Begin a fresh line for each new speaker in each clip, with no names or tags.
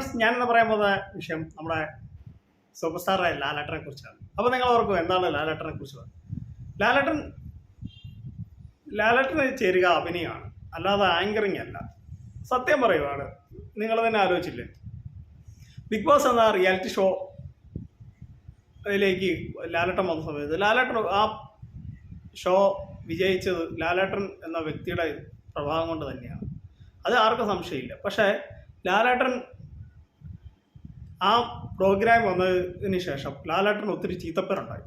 Friends ഞാനിന്ന് പറയാൻ പോകുന്ന വിഷയം നമ്മുടെ സൂപ്പർ സ്റ്റാറായ ലാലേട്ടനെ കുറിച്ചാണ്. അപ്പോൾ നിങ്ങൾ ഓർക്കും എന്താണ് ലാലേട്ടനെ കുറിച്ച് ലാലേട്ടൻ ലാലേട്ടന് ചേരുക അഭിനയമാണ്. അല്ലാതെ ആങ്കറിങ് അല്ല. സത്യം പറയുവാണ് നിങ്ങൾ തന്നെ ആലോചിച്ചില്ലേ? ബിഗ് ബോസ് എന്ന റിയാലിറ്റി ഷോ അതിലേക്ക് ലാലേട്ടൻ വന്ന സമയത്ത് ലാലേട്ടൻ ആ ഷോ വിജയിച്ചത് ലാലേട്ടൻ എന്ന വ്യക്തിയുടെ പ്രഭാവം കൊണ്ട് തന്നെയാണ്. അത് ആർക്കും സംശയമില്ല. പക്ഷേ ലാലേട്ടൻ ആ പ്രോഗ്രാം വന്നതിന് ശേഷം ലാലേട്ടൻ ഒത്തിരി ചീത്തപ്പേരുണ്ടായി.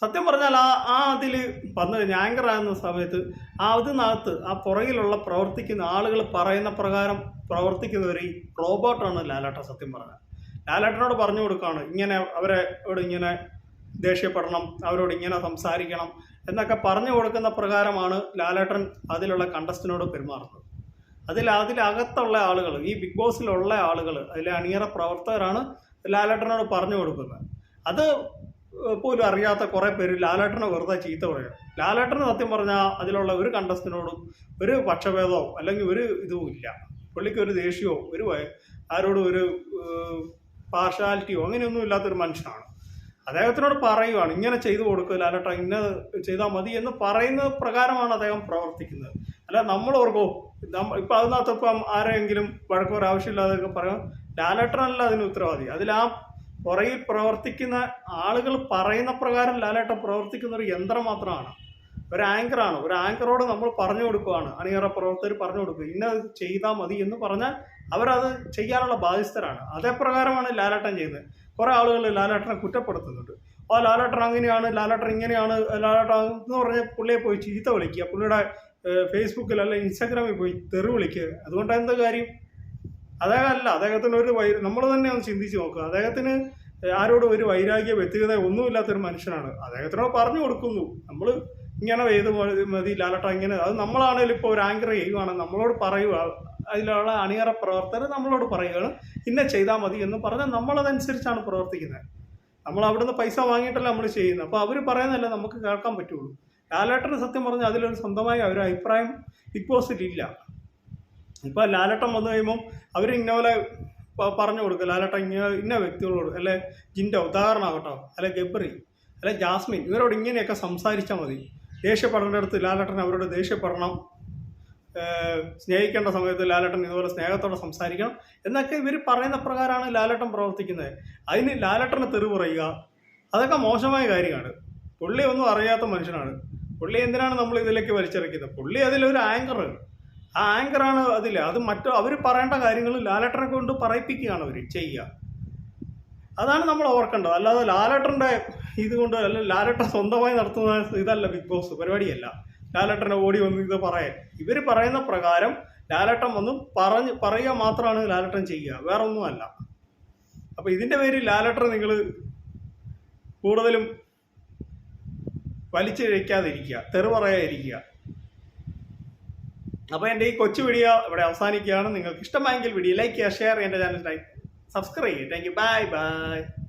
സത്യം പറഞ്ഞാൽ ആ ആ അതിൽ വന്ന് ആങ്കർ ആകുന്ന സമയത്ത് ആ അതിനകത്ത് ആ പുറകിലുള്ള പ്രവർത്തിക്കുന്ന ആളുകൾ പറയുന്ന പ്രകാരം പ്രവർത്തിക്കുന്ന ഒരു റോബോട്ടാണ് ലാലേട്ടൻ സത്യം പറഞ്ഞത് ലാലേട്ടനോട് പറഞ്ഞു കൊടുക്കുകയാണ് ഇങ്ങനെ അവരെ ഇങ്ങനെ ദേഷ്യപ്പെടണം അവരോട് ഇങ്ങനെ സംസാരിക്കണം എന്നൊക്കെ പറഞ്ഞു കൊടുക്കുന്ന പ്രകാരമാണ് ലാലേട്ടൻ അതിലുള്ള കണ്ടസ്റ്റിനോട് പെരുമാറുന്നത്. അതിൽ അതിലകത്തുള്ള ആളുകൾ ഈ ബിഗ് ബോസിലുള്ള ആളുകൾ അതിലെ അണിയറ പ്രവർത്തകരാണ് ലാലേട്ടനോട് പറഞ്ഞു കൊടുക്കുന്നത്. അത് പോലും അറിയാത്ത കുറേ പേര് ലാലേട്ടനെ വെറുതെ ചീത്ത പറയുക ലാലേട്ടന് സത്യം പറഞ്ഞാൽ അതിലുള്ള ഒരു കണ്ടസ്റ്റിനോടും ഒരു പക്ഷഭേദമോ അല്ലെങ്കിൽ ഒരു ഇതും ഇല്ല. പുള്ളിക്ക് ഒരു ദേഷ്യമോ ഒരു ആരോടും ഒരു പാർഷ്യാലിറ്റിയോ അങ്ങനെയൊന്നും ഇല്ലാത്തൊരു മനുഷ്യനാണ്. അദ്ദേഹത്തിനോട് പറയുവാണ് ഇങ്ങനെ ചെയ്തു കൊടുക്കുക ലാലേട്ട ഇന്ന ചെയ്താൽ മതി എന്ന് പറയുന്ന പ്രകാരമാണ് അദ്ദേഹം പ്രവർത്തിക്കുന്നത്. അല്ല നമ്മൾ ഓർക്കോ ഇപ്പം അതിനകത്തപ്പം ആരെങ്കിലും വഴക്കോർ ആവശ്യമില്ലാതൊക്കെ പറയാം ലാലേട്ടനല്ല അതിന് ഉത്തരവാദി. അതിൽ ആ പുറകിൽ പ്രവർത്തിക്കുന്ന ആളുകൾ പറയുന്ന പ്രകാരം ലാലേട്ടൻ പ്രവർത്തിക്കുന്ന ഒരു യന്ത്രം മാത്രമാണ്. ഒരു ആങ്കറാണ്. ഒരു ആങ്കറോട് നമ്മൾ പറഞ്ഞു കൊടുക്കുകയാണ് അണിയറ പ്രവർത്തകർ പറഞ്ഞു കൊടുക്കുക ഇന്ന ചെയ്താൽ മതി എന്ന് പറഞ്ഞാൽ അവരത് ചെയ്യാനുള്ള ബാധ്യസ്ഥരാണ്. അതേ പ്രകാരമാണ് ലാലേട്ടൻ ചെയ്യുന്നത്. കുറേ ആളുകൾ ലാലേട്ടനെ കുറ്റപ്പെടുത്തുന്നുണ്ട്. ആ ലാലേട്ടൻ അങ്ങനെയാണ് ലാലേട്ടൻ ഇങ്ങനെയാണ് ലാലേട്ടൻ എന്ന് പറഞ്ഞ് പുള്ളിയെ പോയി ചീത്ത വിളിക്കുക. പുള്ളിയുടെ ഫേസ്ബുക്കിൽ അല്ല ഇൻസ്റ്റാഗ്രാമിൽ പോയി തെറി വിളിക്കുക. അതുകൊണ്ട് എന്താ കാര്യം? അദ്ദേഹം അല്ല അദ്ദേഹത്തിന് ഒരു വൈ നമ്മൾ തന്നെ ഒന്ന് ചിന്തിച്ച് നോക്കുക. അദ്ദേഹത്തിന് ആരോടും ഒരു വൈരാഗ്യ വ്യക്തിഗത ഒന്നുമില്ലാത്തൊരു മനുഷ്യനാണ്. അദ്ദേഹത്തിനോട് പറഞ്ഞു കൊടുക്കുന്നു. നമ്മൾ ഇങ്ങനെ ചെയ്ത് മതി- ലാലട്ട ഇങ്ങനെ. അത് നമ്മളാണെങ്കിലും ഇപ്പോൾ ഒരു ആങ്കർ ചെയ്യുവാണ്. നമ്മളോട് പറയുക. അതിലുള്ള അണിയറ പ്രവർത്തകർ നമ്മളോട് പറയുകയാണ്. ഇന്ന ചെയ്താൽ മതി എന്ന് പറഞ്ഞാൽ നമ്മളതനുസരിച്ചാണ് പ്രവർത്തിക്കുന്നത്. നമ്മൾ അവിടുന്ന് പൈസ വാങ്ങിയിട്ടല്ല നമ്മൾ ചെയ്യുന്നത്. അപ്പോൾ അവർ പറയുന്നതല്ല നമുക്ക് കേൾക്കാൻ പറ്റുള്ളൂ. ലാലേട്ടന് സത്യം പറഞ്ഞാൽ അതിലൊരു സ്വന്തമായ ഒരു അഭിപ്രായം ബിഗ് ബോസിലില്ല ഇപ്പോൾ ലാലേട്ടൻ വന്നു കഴിയുമ്പം അവർ ഇന്ന പോലെ പറഞ്ഞു കൊടുക്കുക ലാലേട്ടൻ ഇങ്ങനെ ഇന്ന വ്യക്തികളോട് അല്ലെ ജിന്റെ ഉദാഹരണമാകട്ടോ അല്ലെ ഗബ്രി അല്ലെ ജാസ്മിൻ ഇവരോട് ഇങ്ങനെയൊക്കെ സംസാരിച്ചാൽ മതി. ദേഷ്യപ്പെടേണ്ട അടുത്ത് ലാലേട്ടൻ അവരോട് ദേഷ്യപ്പെടണം. സ്നേഹിക്കേണ്ട സമയത്ത് ലാലേട്ടൻ ഇതുപോലെ സ്നേഹത്തോടെ സംസാരിക്കണം. എന്നൊക്കെ ഇവർ പറയുന്ന പ്രകാരമാണ് ലാലേട്ടൻ പ്രവർത്തിക്കുന്നത്. അതിന് ലാലേട്ടനെ തെറി പറയുക അതൊക്കെ മോശമായ കാര്യമാണ്. പുള്ളി ഒന്നും അറിയാത്ത മനുഷ്യനാണ്. പുള്ളി എന്തിനാണ് നമ്മൾ ഇതിലേക്ക് വലിച്ചിറക്കുന്നത് പുള്ളി അതിലൊരു ആങ്കർ ആ ആങ്കറാണ് അതിൽ അത് മറ്റു അവർ പറയേണ്ട കാര്യങ്ങൾ ലാലേട്ടനെ കൊണ്ട് പറയിപ്പിക്കുകയാണ് അവർ ചെയ്യുക. അതാണ് നമ്മൾ ഓർക്കേണ്ടത്. അല്ലാതെ ലാലേട്ടന്റെ ഇതുകൊണ്ട് അല്ല ലാലേട്ടൻ സ്വന്തമായി നടത്തുന്ന ഇതല്ല ബിഗ് ബോസ് പരിപാടിയല്ല. ലാലേട്ടനെ ഓടി വന്ന് ഇത് പറയാൻ. ഇവർ പറയുന്ന പ്രകാരം ലാലേട്ടൻ വന്ന് പറഞ്ഞ് പറയുക മാത്രമാണ് ലാലേട്ടൻ ചെയ്യുക. വേറെ ഒന്നുമല്ല അപ്പോൾ ഇതിന്റെ പേര് ലാലേട്ടൻ നിങ്ങൾ കൂടുതലും വലിച്ചിഴയ്ക്കാതിരിക്കുക തെറി പറയാതിരിക്കുക. അപ്പോൾ എന്റെ ഈ കൊച്ചു വീഡിയോ ഇവിടെ അവസാനിക്കുകയാണ്. നിങ്ങൾക്ക് ഇഷ്ടമായെങ്കിൽ വീഡിയോ ലൈക്ക് ചെയ്യുക ഷെയർ ചെയ്യുക എന്റെ ചാനൽ സബ്സ്ക്രൈബ് ചെയ്യുക. Thank you bye bye